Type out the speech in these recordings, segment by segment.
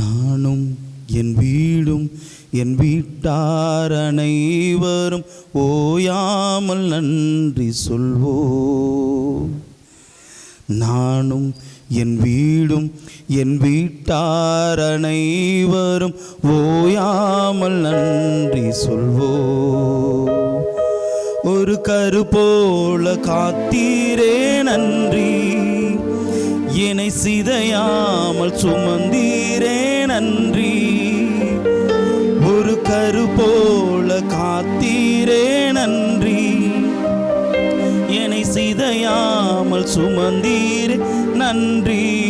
நானும் என் வீடும் என் வீட்டார் அனைவரும் ஓயாமல் நன்றி சொல்வோம். நானும் என் வீடும் என் வீட்டார் அனைவரும் ஓயாமல் நன்றி சொல்வோ ஒரு கரு போல காத்தீரே நன்றி. என்னை சிதையாமல் சுமந்தீர். நன்றி. ஒரு கரு போல காத்தீரே நன்றி. என்னை சிதையாமல் சுமந்தீர் நன்றி.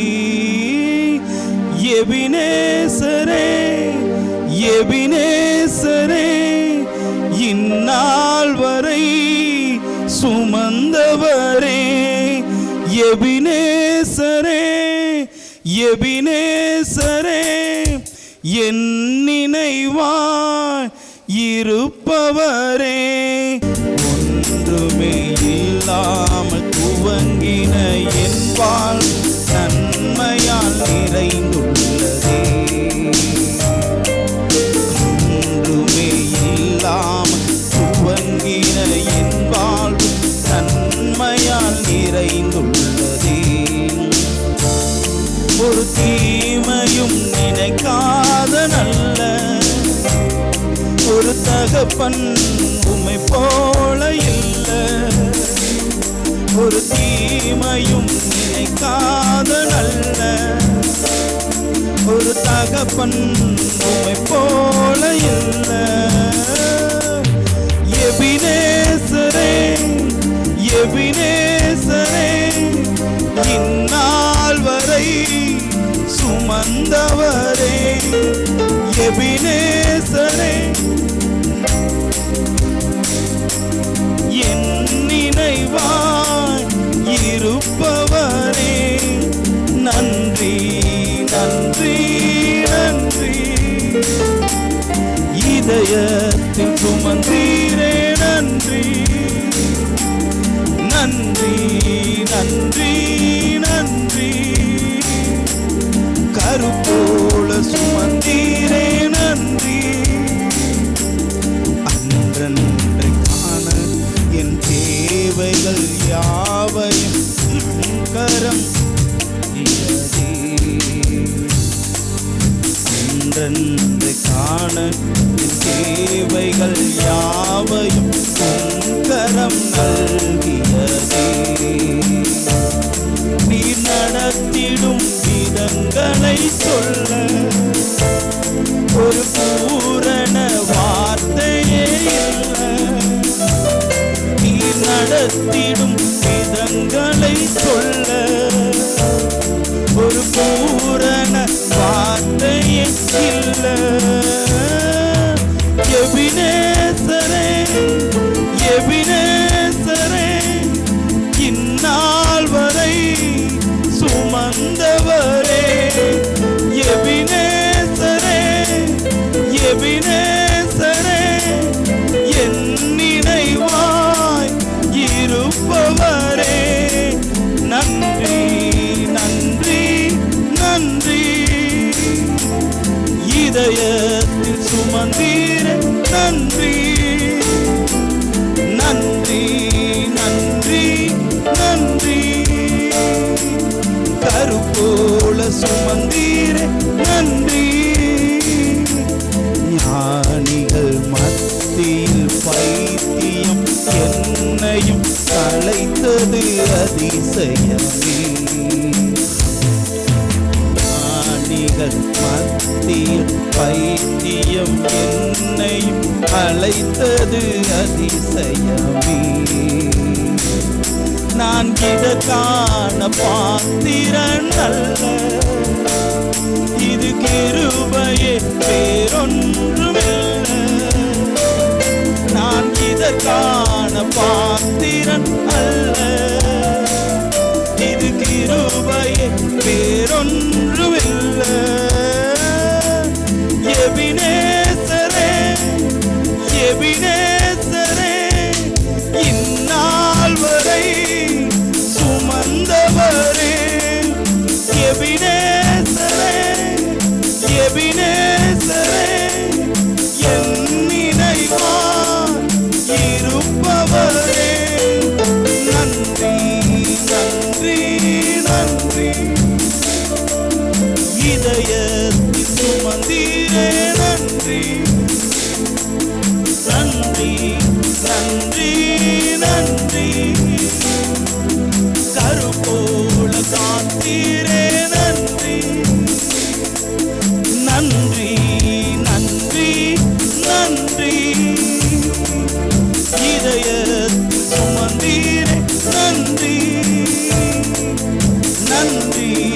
எபினேசரே எபினேசரே இந்நாள் வரை சுமந்தவரே. எபினேசரே எபினேசரே என் நினைவாய் இருப்பவரே. ஒரு தீமையும் நினைக்காத நல்ல ஒரு தகப்பன் உமை போல இல்ல. ஒரு தீமையும் நினைக்காத நல்ல ஒரு தகப்பன் உமை போல இல்ல. எபினேசரே எபினே சுமந்தவரே எபினேசரே என் நினைவாய் இருப்பவரே நன்றி நன்றி நன்றி. இதயத்தில் சுமந்தீரே நன்றி. நன்றி நன்றி. அன்றன்றை காண என் தேவைகள் யாவையும் உம் கரம் நல்கியதே. நீ நடத்திடும் விதங்களை சொல்ல ஒரு பூரண வார்த்தையே இல்லை நீ நடத்திடும் விதங்களை சொல்ல ஒரு பூரண வார்த்தையே இதயத்தில் நன்றி. நன்றி நன்றி நன்றி. கருப்போல சுமந்தீர நன்றி. ஞானிகள் மத்தியில் பைத்தியம் என்னையும் கலைத்தது ஞானிகள் மத்தியில் பைத்தியம் என்னையும் அழைத்தது அதிசயமே. நான் இதற்கான பாத்திரன் அல்ல. இது கிருபையே வேறொன்றுமில்லை. நான் இதற்கான பாத்திரன் அல்ல. வேறொன்றுமில்லை எபினே நன்றி நன்றி. கருப்போல காத்தீரே நன்றி. நன்றி நன்றி நன்றி. இதய சுமந்தீரே நன்றி. நன்றி.